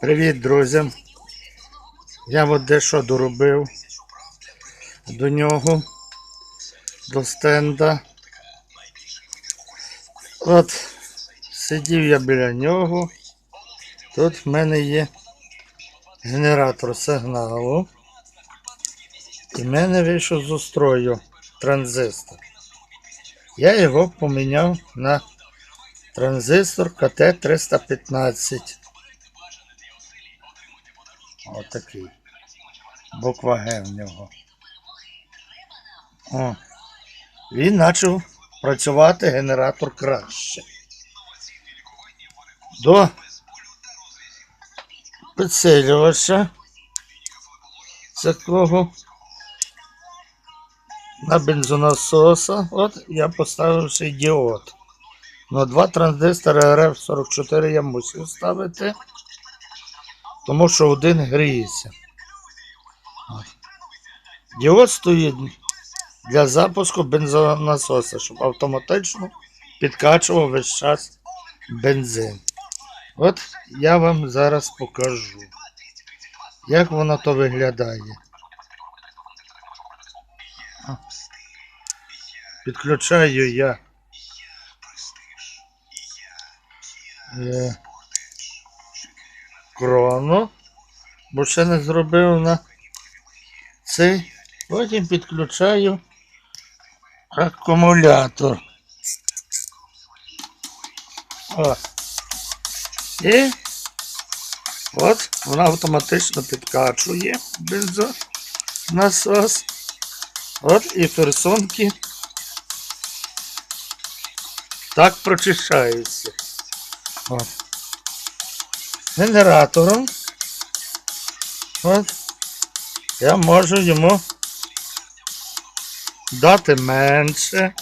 Привіт, друзі. Я от дещо доробив до нього, до стенда. От сидів я біля нього. Тут в мене є генератор сигналу. І в мене вийшов з устрою транзистор. Я його поміняв на транзистор КТ-315. Отакий. Буква Г в нього. О. Він почав працювати генератор краще. До підсилювача такого на бензонасоса. От я поставив цей діод. Ну, два транзистори RF44 я мусив ставити, тому що один гріється. Діод стоїть для запуску бензонасоса, щоб автоматично підкачував весь час бензин. От я вам зараз покажу, як воно то виглядає. Підключаю я е, крону, бо ще не зробив на цей. Потім підключаю акумулятор. О. І от вона автоматично підкачує бензонасос. От і ферсонки так прочищаються. От. Генератором. От. Я можу йому дати менше.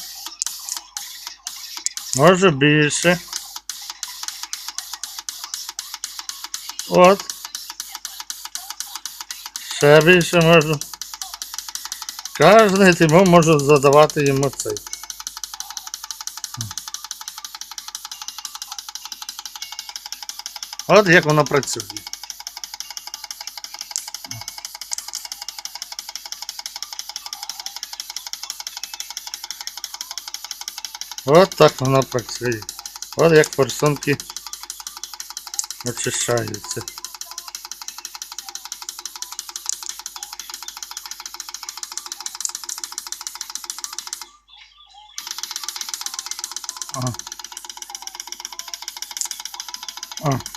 Можу більше. От. Ще більше можу. Кожний тому можу задавати йому цей. От як воно працює. От так воно працює. От як форсунки очищаються. А. А.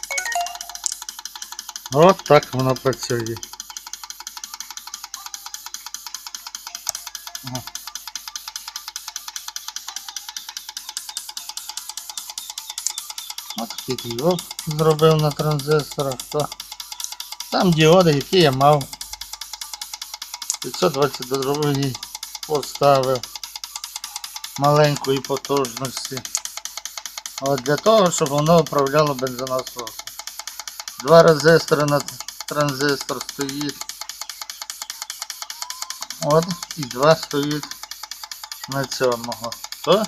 От так воно працює. От такий діод зробив на транзисторах. То там діоди, які я мав. 522 поставив маленької потужності. От для того, щоб воно управляло бензонасосом. Два резистори на транзистор стоїть. От, і два стоїть на цьому. То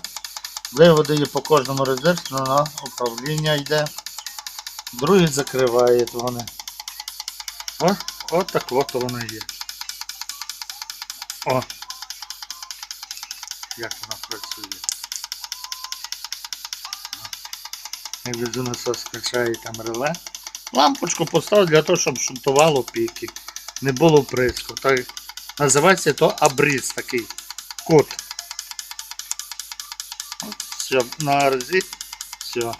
виводи по кожному резистору на управління йде. Другий закриває вони. От, от так от воно є. О! Як воно працює. Як бензонасос скачає там реле. Лампочку поставив для того, щоб шунтувало піки. Не було приску. Так, називається то абріз такий. Кут. Все, на арзі. Все.